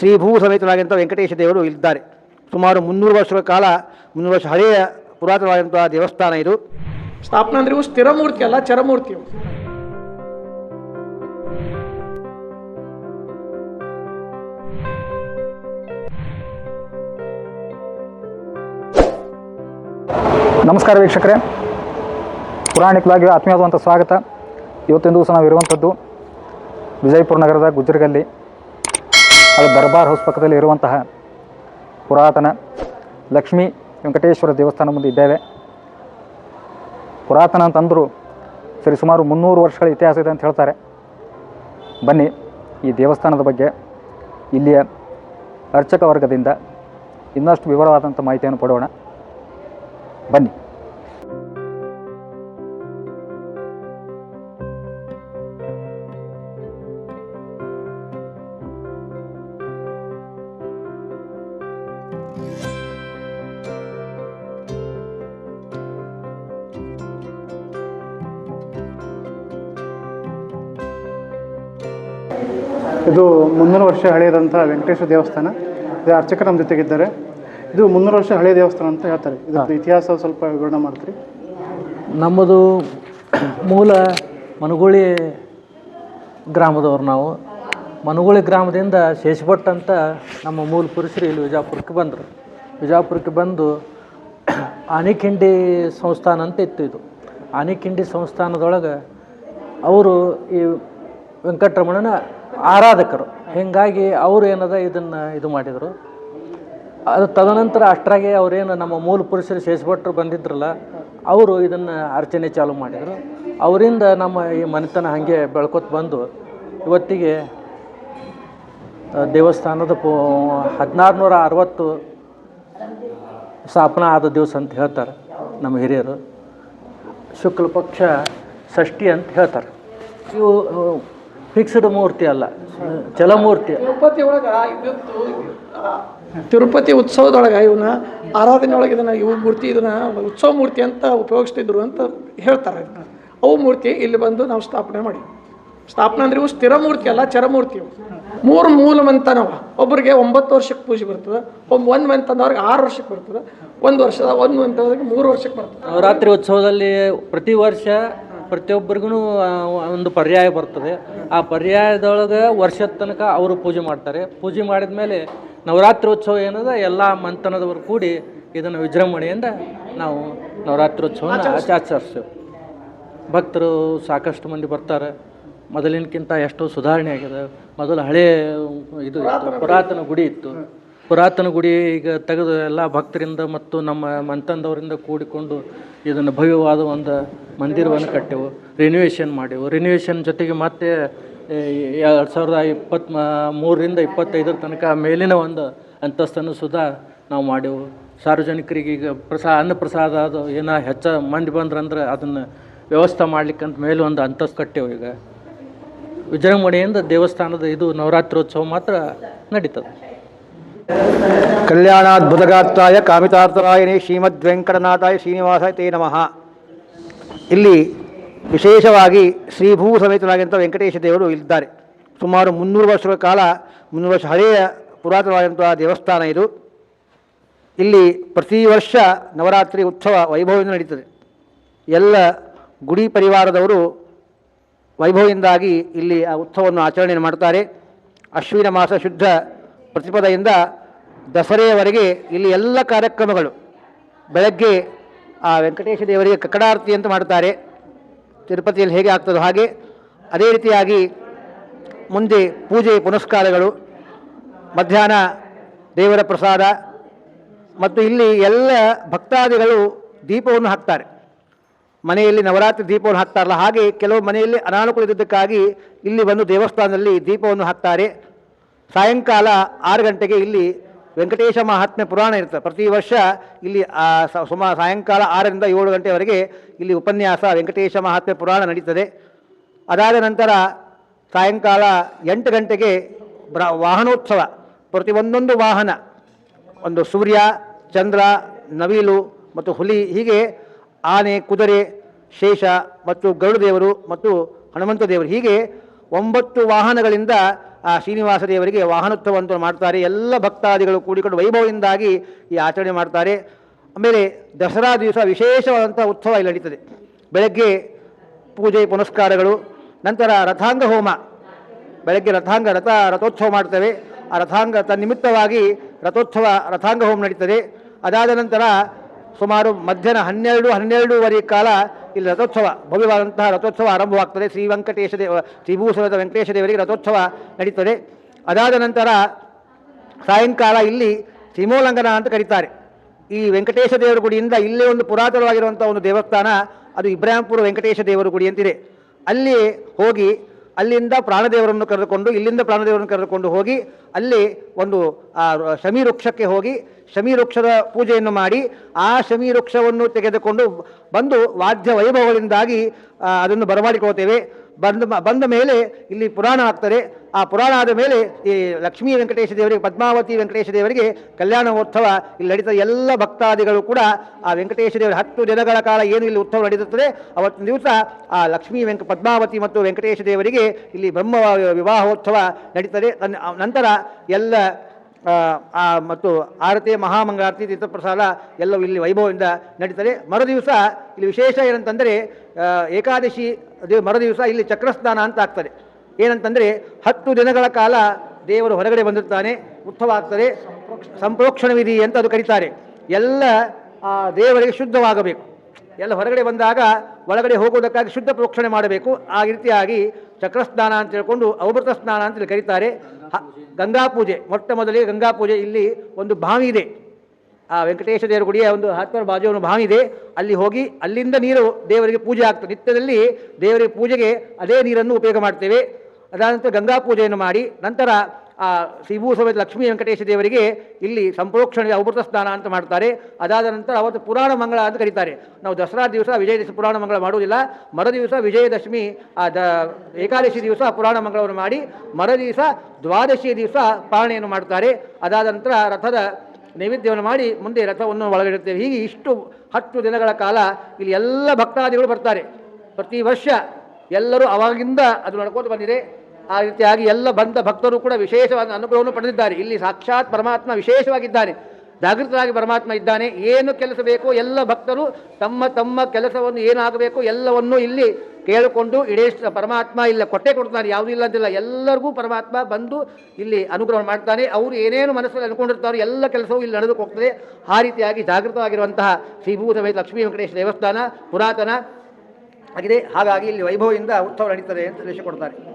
ಶ್ರೀಭೂ ಸಮೇತರಾಗಿಂಥ ವೆಂಕಟೇಶ ದೇವರು ಇದ್ದಾರೆ. ಸುಮಾರು ಮುನ್ನೂರು ವರ್ಷಗಳ ಕಾಲ ಮುನ್ನೂರು ವರ್ಷ ಹಳೆಯ ಪುರಾತನವಾದಂಥ ದೇವಸ್ಥಾನ ಇದು. ಸ್ಥಾಪನೆ ಅಂದ್ರೆ ಇವು ಸ್ಥಿರ ಮೂರ್ತಿ ಅಲ್ಲ ಚರಮೂರ್ತಿ ಇವು. ನಮಸ್ಕಾರ ವೀಕ್ಷಕರೇ. ಪುರಾಣಿಕವಾಗಿ ಆತ್ಮೀಯವಾದಂಥ ಸ್ವಾಗತ. ಇವತ್ತಿನ ದಿವಸ ನಾವು ಇರುವಂಥದ್ದು ವಿಜಯಪುರ ನಗರದ ಗುಜ್ಜರಗಲ್ಲಿ. ಅದು ದರ್ಬಾರ್ ಹೌಸ್ ಪಕ್ಕದಲ್ಲಿ ಇರುವಂತಹ ಪುರಾತನ ಲಕ್ಷ್ಮೀ ವೆಂಕಟೇಶ್ವರ ದೇವಸ್ಥಾನ ಮುಂದೆ ಇದ್ದೇವೆ. ಪುರಾತನ ಅಂತಂದರೂ ಸರಿ ಸುಮಾರು ಮುನ್ನೂರು ವರ್ಷಗಳ ಇತಿಹಾಸ ಇದೆ ಅಂತ ಹೇಳ್ತಾರೆ. ಬನ್ನಿ ಈ ದೇವಸ್ಥಾನದ ಬಗ್ಗೆ ಇಲ್ಲಿಯ ಅರ್ಚಕ ವರ್ಗದಿಂದ ಇನ್ನಷ್ಟು ವಿವರವಾದಂಥ ಮಾಹಿತಿಯನ್ನು ಪಡೋಣ ಬನ್ನಿ. ಇದು ಮುನ್ನೂರು ವರ್ಷ ಹಳೆಯದಂಥ ವೆಂಕಟೇಶ್ವರ ದೇವಸ್ಥಾನ. ಇದು ಅರ್ಚಕರು ನಮ್ಮ ಜೊತೆಗಿದ್ದಾರೆ. ಇದು ಮುನ್ನೂರು ವರ್ಷ ಹಳೆಯ ದೇವಸ್ಥಾನ ಅಂತ ಹೇಳ್ತಾರೆ. ಇದರ ಇತಿಹಾಸ ಸ್ವಲ್ಪ ವಿವರಣೆ ಮಾಡ್ತೀರಿ? ನಮ್ಮದು ಮೂಲ ಮನಗುಳಿ ಗ್ರಾಮದವ್ರು ನಾವು. ಮನಗುಳಿ ಗ್ರಾಮದಿಂದ ಶೇಷಭಟ್ ಅಂತ ನಮ್ಮ ಮೂಲ ಪುರುಷರು ಇಲ್ಲಿ ವಿಜಾಪುರಕ್ಕೆ ಬಂದರು. ವಿಜಾಪುರಕ್ಕೆ ಬಂದು ಆನೆಕಿಂಡಿ ಸಂಸ್ಥಾನ ಅಂತ ಇತ್ತು ಇದು. ಆನೆಕಿಂಡಿ ಸಂಸ್ಥಾನದೊಳಗೆ ಅವರು ಈ ವೆಂಕಟರಮಣನ ಆರಾಧಕರು. ಹೀಗಾಗಿ ಅವರು ಏನದ ಇದನ್ನು ಇದು ಮಾಡಿದರು. ಅದು ತದನಂತರ ಅಷ್ಟರಾಗೆ ಅವರೇನು ನಮ್ಮ ಮೂಲ ಪುರುಷರು ಶೇಷಭಟ್ರು ಬಂದಿದ್ರಲ್ಲ, ಅವರು ಇದನ್ನು ಅರ್ಚನೆ ಚಾಲು ಮಾಡಿದರು. ಅವರಿಂದ ನಮ್ಮ ಈ ಮನೆತನ ಹಾಗೆ ಬೆಳ್ಕೊತ ಬಂದು, ಇವತ್ತಿಗೆ ದೇವಸ್ಥಾನದ ಪೂ ಹದಿನಾರು ನೂರ ಅರವತ್ತು ಸ್ಥಾಪನಾ ಆದ ದಿವಸ ಅಂತ ಹೇಳ್ತಾರೆ ನಮ್ಮ ಹಿರಿಯರು. ಶುಕ್ಲ ಪಕ್ಷ ಷಷ್ಠಿ ಅಂತ ಹೇಳ್ತಾರೆ. ಇವು ಫಿಕ್ಸ್ಡ್ ಮೂರ್ತಿ ಅಲ್ಲ ಚಲಮೂರ್ತಿ. ತಿರುಪತಿ ಒಳಗೆ ತಿರುಪತಿ ಉತ್ಸವದೊಳಗ ಇವನ್ನ ಆರಾಧನೆ ಒಳಗೆ ಇದನ್ನ ಇವು ಮೂರ್ತಿ ಇದನ್ನ ಉತ್ಸವ ಮೂರ್ತಿ ಅಂತ ಉಪಯೋಗಿಸ್ತಿದ್ರು ಅಂತ ಹೇಳ್ತಾರೆ. ಅವು ಮೂರ್ತಿ ಇಲ್ಲಿ ಬಂದು ನಾವು ಸ್ಥಾಪನೆ ಮಾಡಿ. ಸ್ಥಾಪನೆ ಅಂದ್ರೆ ಇವು ಸ್ಥಿರ ಮೂರ್ತಿ ಅಲ್ಲ ಚರಮೂರ್ತಿ ಇವು. ಮೂರು ಮೂಲ ಮಂತನವ ಒಬ್ಬರಿಗೆ ಒಂಬತ್ತು ವರ್ಷಕ್ಕೆ ಪೂಜೆ ಬರ್ತದೆ ಒಬ್ಬ ಒಂದು ಮಂತನವ್ರಿಗೆ ಆರು ವರ್ಷಕ್ಕೆ ಬರ್ತದೆ ಒಂದು ವರ್ಷದ ಒಂದು ಮಂತನವ್ರಿಗೆ ಮೂರು ವರ್ಷಕ್ಕೆ ಬರ್ತದೆ. ನವರಾತ್ರಿ ಉತ್ಸವದಲ್ಲಿ ಪ್ರತಿ ವರ್ಷ ಪ್ರತಿಯೊಬ್ಬರಿಗೂ ಒಂದು ಪರ್ಯಾಯ ಬರ್ತದೆ. ಆ ಪರ್ಯಾಯದೊಳಗೆ ವರ್ಷದ ತನಕ ಅವರು ಪೂಜೆ ಮಾಡ್ತಾರೆ. ಪೂಜೆ ಮಾಡಿದ ಮೇಲೆ ನವರಾತ್ರಿ ಉತ್ಸವ ಏನದ ಎಲ್ಲ ಮಂಥನದವರು ಕೂಡಿ ಇದನ್ನು ವಿಜೃಂಭಣೆಯಿಂದ ನಾವು ನವರಾತ್ರಿ ಉತ್ಸವನ ಆಚ- ಆಚರಿಸ್ತೇವೆ. ಭಕ್ತರು ಸಾಕಷ್ಟು ಮಂದಿ ಬರ್ತಾರೆ. ಮೊದಲಿನಕ್ಕಿಂತ ಎಷ್ಟೋ ಸುಧಾರಣೆ ಆಗಿದೆ. ಮೊದಲು ಹಳೆ ಇದು ಇತ್ತು, ಪುರಾತನ ಗುಡಿ ಇತ್ತು. ಪುರಾತನ ಗುಡಿ ಈಗ ತೆಗೆದು ಎಲ್ಲ ಭಕ್ತರಿಂದ ಮತ್ತು ನಮ್ಮ ಮಂತಂದವರಿಂದ ಕೂಡಿಕೊಂಡು ಇದನ್ನು ಭವ್ಯವಾದ ಒಂದು ಮಂದಿರವನ್ನು ಕಟ್ಟೆವು ರಿನೋವೇಷನ್ ಮಾಡೆವು ರಿನೋವೇಷನ್ ಜೊತೆಗೆ ಮತ್ತೆ ಎರಡು ಸಾವಿರದ ಇಪ್ಪತ್ತ್ ಮೂರರಿಂದ ಇಪ್ಪತ್ತೈದರ ತನಕ ಮೇಲಿನ ಒಂದು ಅಂತಸ್ತನ್ನು ಸುಧಾ ನಾವು ಮಾಡೆವು ಸಾರ್ವಜನಿಕರಿಗೆ ಈಗ ಪ್ರಸಾ, ಅನ್ನ ಪ್ರಸಾದ ಅದು ಏನೋ ಹೆಚ್ಚ ಮಂದಿ ಬಂದ್ರಂದ್ರೆ ಅದನ್ನು ವ್ಯವಸ್ಥೆ ಮಾಡ್ಲಿಕ್ಕಂತ ಮೇಲೆ ಒಂದು ಅಂತಸ್ತು ಕಟ್ಟೆವು ಈಗ. ವಿಜೃಂಭಣೆಯಿಂದ ದೇವಸ್ಥಾನದ ಇದು ನವರಾತ್ರೋತ್ಸವ ಮಾತ್ರ ನಡೀತದೆ. ಕಲ್ಯಾಣಾದ್ಭುತಗಾತ್ರಾಯ ಕಾಮಿತಾರ್ಥರಾಯಣಿ ಶ್ರೀಮದ್ ವೆಂಕಟನಾಥಾಯ ಶ್ರೀನಿವಾಸಾಯ ತೇ ನಮಃ. ಇಲ್ಲಿ ವಿಶೇಷವಾಗಿ ಶ್ರೀಭೂ ಸಮೇತರಾಗಿಂಥ ವೆಂಕಟೇಶ ದೇವರು ಇದ್ದಾರೆ. ಸುಮಾರು ಮುನ್ನೂರು ವರ್ಷಗಳ ಕಾಲ, ಮುನ್ನೂರು ವರ್ಷ ಹಳೆಯ ಪುರಾತನವಾದಂಥ ದೇವಸ್ಥಾನ ಇದು. ಇಲ್ಲಿ ಪ್ರತಿ ವರ್ಷ ನವರಾತ್ರಿ ಉತ್ಸವ ವೈಭವದಿಂದ ನಡೀತದೆ. ಎಲ್ಲ ಗುಡಿ ಪರಿವಾರದವರು ವೈಭವದಿಂದಾಗಿ ಇಲ್ಲಿ ಆ ಉತ್ಸವವನ್ನು ಆಚರಣೆ ಮಾಡ್ತಾರೆ. ಅಶ್ವಿನ ಮಾಸ ಶುದ್ಧ ಪ್ರತಿಪದೆಯಿಂದ ದಸರೆಯವರೆಗೆ ಇಲ್ಲಿ ಎಲ್ಲ ಕಾರ್ಯಕ್ರಮಗಳು. ಬೆಳಗ್ಗೆ ಆ ವೆಂಕಟೇಶ ದೇವರಿಗೆ ಕಕ್ಕಡಾರತಿ ಅಂತ ಮಾಡ್ತಾರೆ ತಿರುಪತಿಯಲ್ಲಿ ಹೇಗೆ ಆಗ್ತದೋ ಹಾಗೆ. ಅದೇ ರೀತಿಯಾಗಿ ಮುಂದೆ ಪೂಜೆ ಪುನಸ್ಕಾರಗಳು, ಮಧ್ಯಾಹ್ನ ದೇವರ ಪ್ರಸಾದ ಮತ್ತು ಇಲ್ಲಿ ಎಲ್ಲ ಭಕ್ತಾದಿಗಳು ದೀಪವನ್ನು ಹಾಕ್ತಾರೆ. ಮನೆಯಲ್ಲಿ ನವರಾತ್ರಿ ದೀಪವನ್ನು ಹಾಕ್ತಾರಲ್ಲ ಹಾಗೆ ಕೆಲವು ಮನೆಯಲ್ಲಿ ಅನಾನುಕೂಲ ಇದ್ದಕ್ಕಾಗಿ ಇಲ್ಲಿ ಬಂದು ದೇವಸ್ಥಾನದಲ್ಲಿ ದೀಪವನ್ನು ಹಾಕ್ತಾರೆ. ಸಾಯಂಕಾಲ ಆರು ಗಂಟೆಗೆ ಇಲ್ಲಿ ವೆಂಕಟೇಶ ಮಹಾತ್ಮೆ ಪುರಾಣ ಇರ್ತದೆ ಪ್ರತಿ ವರ್ಷ ಇಲ್ಲಿ ಸುಮಾರು ಸಾಯಂಕಾಲ ಆರರಿಂದ ಏಳು ಗಂಟೆವರೆಗೆ ಇಲ್ಲಿ ಉಪನ್ಯಾಸ ವೆಂಕಟೇಶ ಮಹಾತ್ಮೆ ಪುರಾಣ ನಡೀತದೆ. ಅದಾದ ನಂತರ ಸಾಯಂಕಾಲ ಎಂಟು ಗಂಟೆಗೆ ಬ್ರ, ವಾಹನೋತ್ಸವ. ಪ್ರತಿ ಒಂದೊಂದು ವಾಹನ, ಒಂದು ಸೂರ್ಯ, ಚಂದ್ರ, ನವಿಲು ಮತ್ತು ಹುಲಿ, ಹೀಗೆ ಆನೆ, ಕುದುರೆ, ಶೇಷ ಮತ್ತು ಗರುಡ ದೇವರು ಮತ್ತು ಹನುಮಂತ ದೇವರು. ಹೀಗೆ ಒಂಬತ್ತು ವಾಹನಗಳಿಂದ ಆ ಶ್ರೀನಿವಾಸ ದೇವರಿಗೆ ವಾಹನೋತ್ಸವವನ್ನು ಮಾಡ್ತಾರೆ. ಎಲ್ಲ ಭಕ್ತಾದಿಗಳು ಕೂಡಿಕೊಂಡು ವೈಭವದಿಂದಾಗಿ ಈ ಆಚರಣೆ ಮಾಡ್ತಾರೆ. ಆಮೇಲೆ ದಸರಾ ದಿವಸ ವಿಶೇಷವಾದಂಥ ಉತ್ಸವ ಇಲ್ಲಿ ನಡೀತದೆ. ಬೆಳಗ್ಗೆ ಪೂಜೆ ಪುನಸ್ಕಾರಗಳು, ನಂತರ ರಥಾಂಗ ಹೋಮ. ಬೆಳಗ್ಗೆ ರಥಾಂಗ ರಥ ರಥೋತ್ಸವ ಮಾಡ್ತೇವೆ. ಆ ರಥಾಂಗ ತನ್ನಿಮಿತ್ತವಾಗಿ ರಥೋತ್ಸವ, ರಥಾಂಗ ಹೋಮ ನಡೀತದೆ. ಅದಾದ ನಂತರ ಸುಮಾರು ಮಧ್ಯಾಹ್ನ ಹನ್ನೆರಡು, ಹನ್ನೆರಡೂವರೆ ಕಾಲ ಇಲ್ಲಿ ರಥೋತ್ಸವ, ಭವ್ಯವಾದಂತಹ ರಥೋತ್ಸವ ಆರಂಭವಾಗ್ತದೆ. ಶ್ರೀ ವೆಂಕಟೇಶ ದೇವ ಶ್ರೀಭೂಸರದ ವೆಂಕಟೇಶ ದೇವರಿಗೆ ರಥೋತ್ಸವ ನಡೀತದೆ. ಅದಾದ ನಂತರ ಸಾಯಂಕಾಲ ಇಲ್ಲಿ ಸೀಮೋಲ್ಲಂಘನ ಅಂತ ಕರೀತಾರೆ. ಈ ವೆಂಕಟೇಶ ದೇವರ ಗುಡಿಯಿಂದ ಇಲ್ಲೇ ಒಂದು ಪುರಾತನವಾಗಿರುವಂಥ ಒಂದು ದೇವಸ್ಥಾನ, ಅದು ಇಬ್ರಾಹಿಂಪುರ ವೆಂಕಟೇಶ ದೇವರ ಗುಡಿ ಅಂತಿದೆ. ಅಲ್ಲಿ ಹೋಗಿ ಅಲ್ಲಿಂದ ಪ್ರಾಣದೇವರನ್ನು ಕರೆದುಕೊಂಡು, ಇಲ್ಲಿಂದ ಪ್ರಾಣದೇವರನ್ನು ಕರೆದುಕೊಂಡು ಹೋಗಿ, ಅಲ್ಲಿ ಒಂದು ಶಮಿ ವೃಕ್ಷಕ್ಕೆ ಹೋಗಿ ಶಮಿ ವೃಕ್ಷದ ಪೂಜೆಯನ್ನು ಮಾಡಿ, ಆ ಶಮಿ ವೃಕ್ಷವನ್ನು ತೆಗೆದುಕೊಂಡು ಬಂದು ವಾದ್ಯ ವೈಭವಗಳಿಂದಾಗಿ ಅದನ್ನು ಬರಮಾಡಿಕೊಳ್ತೇವೆ ಬಂದ ಬಂದ ಮೇಲೆ ಇಲ್ಲಿ ಪುರಾಣ ಆಗ್ತಾರೆ ಆ ಪುರಾಣ ಆದ ಮೇಲೆ ಈ ಲಕ್ಷ್ಮೀ ವೆಂಕಟೇಶ ದೇವರಿಗೆ, ಪದ್ಮಾವತಿ ವೆಂಕಟೇಶ ದೇವರಿಗೆ ಕಲ್ಯಾಣೋತ್ಸವ ಇಲ್ಲಿ ನಡೀತದೆ. ಎಲ್ಲ ಭಕ್ತಾದಿಗಳು ಕೂಡ ಆ ವೆಂಕಟೇಶ ದೇವರ ಹತ್ತು ದಿನಗಳ ಕಾಲ ಏನು ಇಲ್ಲಿ ಉತ್ಸವ ನಡೀತದೆ, ಅವತ್ತಿನ ದಿವಸ ಆ ಲಕ್ಷ್ಮೀ ವೆಂಕ, ಪದ್ಮಾವತಿ ಮತ್ತು ವೆಂಕಟೇಶ ದೇವರಿಗೆ ಇಲ್ಲಿ ಬ್ರಹ್ಮ ವಿವಾಹೋತ್ಸವ ನಡೀತದೆ. ನಂತರ ಎಲ್ಲ ಮತ್ತು ಆರತಿ, ಮಹಾಮಂಗಳಾರತಿ, ತೀರ್ಥಪ್ರಸಾದ ಎಲ್ಲವೂ ಇಲ್ಲಿ ವೈಭವದಿಂದ ನಡೀತದೆ. ಮರುದಿವಸ ಇಲ್ಲಿ ವಿಶೇಷ ಏನಂತಂದರೆ ಏಕಾದಶಿ ದೇ- ಮರು ದಿವಸ ಇಲ್ಲಿ ಚಕ್ರಸ್ನಾನ ಅಂತ ಆಗ್ತದೆ. ಏನಂತಂದರೆ ಹತ್ತು ದಿನಗಳ ಕಾಲ ದೇವರು ಹೊರಗಡೆ ಬಂದಿರ್ತಾನೆ ಉತ್ಸವ ಆಗ್ತದೆ ಸಂಪ್ರೋಕ್ಷಣ ವಿಧಿ ಅಂತ ಅದು ಕರೀತಾರೆ. ಎಲ್ಲ, ಆ, ದೇವರಿಗೆ ಶುದ್ಧವಾಗಬೇಕು. ಎಲ್ಲ ಹೊರಗಡೆ ಬಂದಾಗ ಒಳಗಡೆ ಹೋಗುವುದಕ್ಕಾಗಿ ಶುದ್ಧ ಪ್ರೋಕ್ಷಣೆ ಮಾಡಬೇಕು. ಆ ರೀತಿಯಾಗಿ ಚಕ್ರಸ್ನಾನ ಅಂತ ಹೇಳ್ಕೊಂಡು ಅವಭೃತ ಸ್ನಾನ ಅಂತೇಳಿ ಕರೀತಾರೆ. ಗಂಗಾ ಪೂಜೆ, ಮೊಟ್ಟ ಮೊದಲಿಗೆ ಗಂಗಾ ಪೂಜೆ ಇಲ್ಲಿ ಒಂದು ಬಾವಿ ಇದೆ. ಆ ವೆಂಕಟೇಶ ದೇವರ ಗುಡಿಯ ಒಂದು ಹತ್ತಿರ ಬಾಜು ಒಂದು ಬಾವಿ ಇದೆ ಅಲ್ಲಿ ಹೋಗಿ ಅಲ್ಲಿಂದ ನೀರು ದೇವರಿಗೆ ಪೂಜೆ ಆಗ್ತದೆ ನಿತ್ಯದಲ್ಲಿ ದೇವರಿಗೆ ಪೂಜೆಗೆ ಅದೇ ನೀರನ್ನು ಉಪಯೋಗ ಮಾಡ್ತೇವೆ. ಅದಾದ ನಂತರ ಗಂಗಾ ಪೂಜೆಯನ್ನು ಮಾಡಿ, ನಂತರ ಆ ಶ್ರೀಭೂ ಸಮೇತ ಲಕ್ಷ್ಮೀ ವೆಂಕಟೇಶ ದೇವರಿಗೆ ಇಲ್ಲಿ ಸಂಪ್ರೋಕ್ಷಣೆ ಅಮೃತ ಸ್ನಾನ ಅಂತ ಮಾಡ್ತಾರೆ ಅದಾದ ನಂತರ ಅವತ್ತು ಪುರಾಣ ಮಂಗಳ ಅಂತ ಕರೀತಾರೆ. ನಾವು ದಸರಾ ದಿವಸ ವಿಜಯದಶಮಿ ಪುರಾಣ ಮಂಗಳ ಮಾಡುವುದಿಲ್ಲ. ಮರ ದಿವಸ ವಿಜಯದಶಮಿ ಆ ದ ಏಕಾದಶಿ ದಿವಸ ಪುರಾಣ ಮಂಗಳವನ್ನು ಮಾಡಿ, ಮರ ದಿವಸ ದ್ವಾದಶಿ ದಿವಸ ಪಾಲನೆಯನ್ನು ಮಾಡ್ತಾರೆ ಅದಾದ ನಂತರ ರಥದ ನೈವೇದ್ಯವನ್ನು ಮಾಡಿ ಮುಂದೆ ರಥವನ್ನು ಒಳಗಿಡುತ್ತೇವೆ. ಹೀಗೆ ಇಷ್ಟು ಹತ್ತು ದಿನಗಳ ಕಾಲ ಇಲ್ಲಿ ಎಲ್ಲ ಭಕ್ತಾದಿಗಳು ಬರ್ತಾರೆ. ಪ್ರತಿ ವರ್ಷ ಎಲ್ಲರೂ ಅವಾಗಿಂದ ಅದು ನಡ್ಕೊಂಡು ಬಂದಿದೆ. ಆ ರೀತಿಯಾಗಿ ಎಲ್ಲ ಬಂದ ಭಕ್ತರು ಕೂಡ ವಿಶೇಷವಾದ ಅನುಗ್ರಹವನ್ನು ಪಡೆದಿದ್ದಾರೆ. ಇಲ್ಲಿ ಸಾಕ್ಷಾತ್ ಪರಮಾತ್ಮ ವಿಶೇಷವಾಗಿದ್ದಾನೆ ಜಾಗೃತರಾಗಿ ಪರಮಾತ್ಮ ಇದ್ದಾನೆ, ಏನು ಕೆಲಸ ಬೇಕೋ ಎಲ್ಲ ಭಕ್ತರು ತಮ್ಮ ತಮ್ಮ ಕೆಲಸವನ್ನು ಏನಾಗಬೇಕು ಎಲ್ಲವನ್ನೂ ಇಲ್ಲಿ ಕೇಳಿಕೊಂಡು ಇಡೇ ಪರಮಾತ್ಮ ಇಲ್ಲ, ಕೊಟ್ಟೆ ಕೊಡ್ತಾನೆ ಯಾವುದೂ ಇಲ್ಲ ಅಂತಿಲ್ಲ. ಎಲ್ಲರಿಗೂ ಪರಮಾತ್ಮ ಬಂದು ಇಲ್ಲಿ ಅನುಗ್ರಹ ಮಾಡ್ತಾನೆ. ಅವರು ಏನೇನು ಮನಸ್ಸಲ್ಲಿ ಅನ್ಕೊಂಡಿರ್ತಾರೋ ಎಲ್ಲ ಕೆಲಸವೂ ಇಲ್ಲಿ ನಡೆದು ಹೋಗ್ತದೆ. ಆ ರೀತಿಯಾಗಿ ಜಾಗೃತವಾಗಿರುವಂತಹ ಶ್ರೀಭೂತ ಲಕ್ಷ್ಮೀ ವೆಂಕಟೇಶ ದೇವಸ್ಥಾನ ಪುರಾತನ ಆಗಿದೆ. ಹಾಗಾಗಿ ಇಲ್ಲಿ ವೈಭವದಿಂದ ಉತ್ಸವ ನಡೀತದೆ ಅಂತ ತಿಳಿಸಿಕೊಡ್ತಾರೆ.